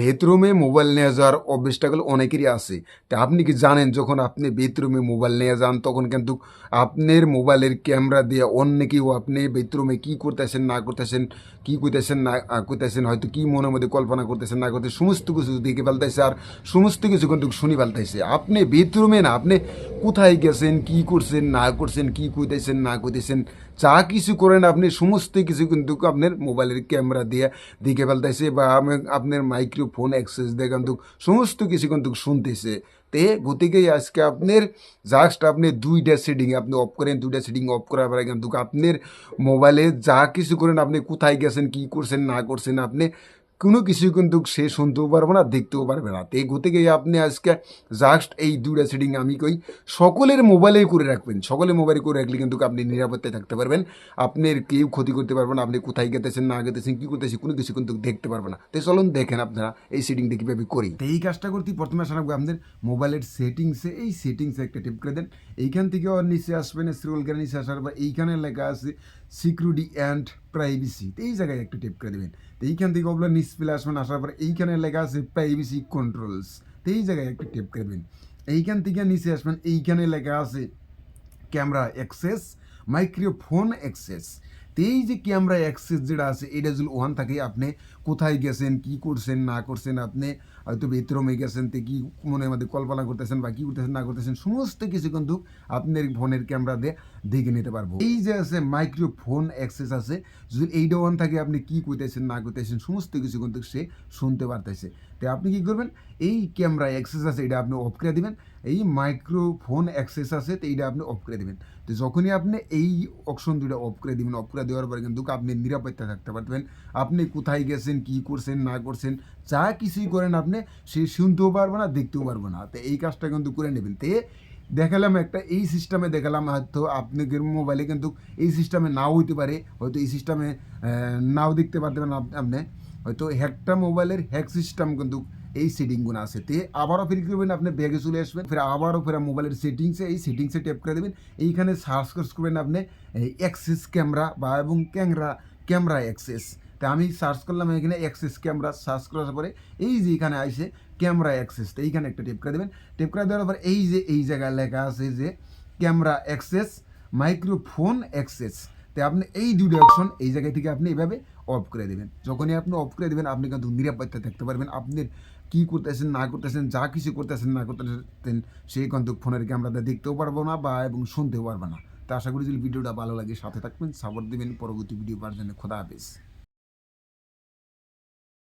বেডরুমে মোবাইল নিয়ে যাওয়ার অভ্যেসটাগুলো অনেকেরই আছে। তা আপনি কি জানেন, যখন আপনি বেডরুমে মোবাইল নিয়ে যান, তখন কিন্তু আপনার মোবাইলের ক্যামেরা দিয়ে অন্য কেউ আপনি বেডরুমে কী করতেছেন, না করতেছেন, কী করতেছেন না করতেছেন হয়তো কী মনের মধ্যে কল্পনা করতেছেন, না করতে সমস্ত কিছু দেখে ফেলতেছে আর সমস্ত কিছু কিন্তু শুনি ফেলতেছে। আপনি বেডরুমে না, আপনি কোথায় গেছেন, কি করছেন, না করছেন, কি কইতেছেন, না কইতেছেন, যা কিছু করেন আপনি, সমস্ত কিছু কিন্তু আপনার মোবাইলের ক্যামেরা দিয়ে দেখে ফেলতেছে বা আপনার মাইক্রোফোন অ্যাক্সেস দিয়ে কিন্তু সমস্ত কিছু কিন্তু শুনতেছে। তে গতিকে আজকে আপনার জাস্ট আপনি দুইটা সেটিং আপনি অফ করেন, দুইটা সেটিং অফ করার পরে কিন্তু আপনার মোবাইলে যা কিছু করেন, আপনি কোথায় গেছেন, কি করছেন, না করছেন, আপনি কোনো কিছু কিন্তু সে শুনতেও পারবে না, দেখতেও পারবে না। তো এই গতিকে আপনি আজকে জাস্ট এই দুটা সেটিং আমি কই, সকলের মোবাইলেই করে রাখবেন। সকলের মোবাইলে করে রাখলে কিন্তু আপনি নিরাপত্তায় থাকতে পারবেন। আপনার কেউ ক্ষতি করতে পারবে না, আপনি কোথায় গেতেছেন, না গেতেছেন, কী করতেছেন, কোনো কিছু কিন্তু দেখতে পারবে না। তো চলুন দেখেন আপনারা এই সেটিংটা কীভাবে করি। তো এই কাজটা করতে প্রথমে আসা রাখব আপনাদের মোবাইলের সেটিংসে এই সেটিংসে একটা টিপ করে দেন। এইখান থেকে নিচে আসবেন স্ক্রোল করে নিচে আসার পর এইখানে লেখা আছে সিকিউরিটি অ্যান্ড প্রাইভেসি তো এই জায়গায় একটু টেপ করে দেবেন। তো এইখান থেকে ওগুলো নিস আসবেন, আসার পর এইখানে লেখা আছে প্রাইভেসি কন্ট্রোলস তো এই জায়গায় একটু টেপ করে দেবেন। এইখান থেকে নিচে আসবেন, এইখানে লেখা আছে ক্যামেরা অ্যাক্সেস মাইক্রোফোন অ্যাক্সেস এই যে ক্যামেরা অ্যাক্সেস যেটা আছে, এটা যদি ওখান থাকে আপনি কোথায় গেছেন, কি করছেন, না করছেন, আপনি হয়তো বেথরুমে গেছেন, তো কি মনের মধ্যে কল্পনা করতেছেন বা কি করতেছেন, না করতেছেন, সমস্ত কিছু কিন্তু আপনার ফোনের ক্যামেরা দিয়ে দেখে নিতে পারব। এই যে আছে মাইক্রোফোন অ্যাক্সেস আছে, যদি এইটা ওখান থাকে আপনি কি করতেছেন না করতেছেন সমস্ত কিছু কিন্তু সে শুনতে পারতেছে। তো আপনি কি করবেন, এই ক্যামেরা অ্যাক্সেস আছে, এটা আপনি অফ করে দিবেন এই মাইক্রোফোন অ্যাক্সেস আছে তো এইটা আপনি অফ করে দিবেন। তো যখনই আপনি এই অপশন দুটো অফ করে দিবেন অফ করে দেওয়ার পরে কিন্তু আপনি নিরাপত্তা থাকতে পারবেন। আপনি কোথায় গেছেন, কি করছেন, না করছেন, যা কিছুই করেন আপনি, সে শুনতেও পারবে না, দেখতেও পারবে না। তো এই কাজটা কিন্তু করে নেবেন। তে দেখালাম একটা, এই সিস্টেমে দেখালাম হয়তো আপনাদের মোবাইলে কিন্তু এই সিস্টেমে নাও হইতে পারে। হয়তো এই সিস্টেমে নাও দেখতে পারতেন আপ- আপনি। হয়তো হ্যাকটা মোবাইলের হ্যাক সিস্টেম কিন্তু এই সেটিংগুলো আছে। তে আবারও ফিরে করবেন, আপনি ব্যাগে চলে আসবেন। ফের আবারও ফের মোবাইলের সেটিংসে এই সেটিংসে ট্যাপ করে দেবেন। এইখানে সার্চ করবেন আপনি অ্যাক্সেস ক্যামেরা বা এবং ক্যামেরা ক্যামেরা অ্যাক্সেস তা আমি সার্চ করলাম, এখানে অ্যাক্সেস ক্যামেরা সার্চ করার পরে এই যে এখানে আসে ক্যামেরা অ্যাক্সেস তো এইখানে একটা টেপ করে দেবেন। টেপ করে দেওয়ার পর এই যে, এই জায়গায় লেখা আছে যে ক্যামেরা অ্যাক্সেস মাইক্রোফোন অ্যাক্সেস তো আপনি এই দুটো অপশন এই জায়গা থেকে আপনি এভাবে অফ করে দেবেন। যখনই আপনি অফ করে দেবেন, আপনি কিন্তু নিরাপত্তা থাকতে পারবেন। আপনি কী করতেছেন, না করতেছেন, যা কিছু করতেছেন, না করতেছেন, সেই কিন্তু ফোনের ক্যামেরাতে দেখতেও পারব না বা এবং শুনতেও পারব না। তা আশা করি যদি ভিডিওটা ভালো লাগে, সাথে থাকবেন সাপোর্ট দেবেন। পরবর্তী ভিডিও পাওয়ার জন্য খোদা হাফেজ।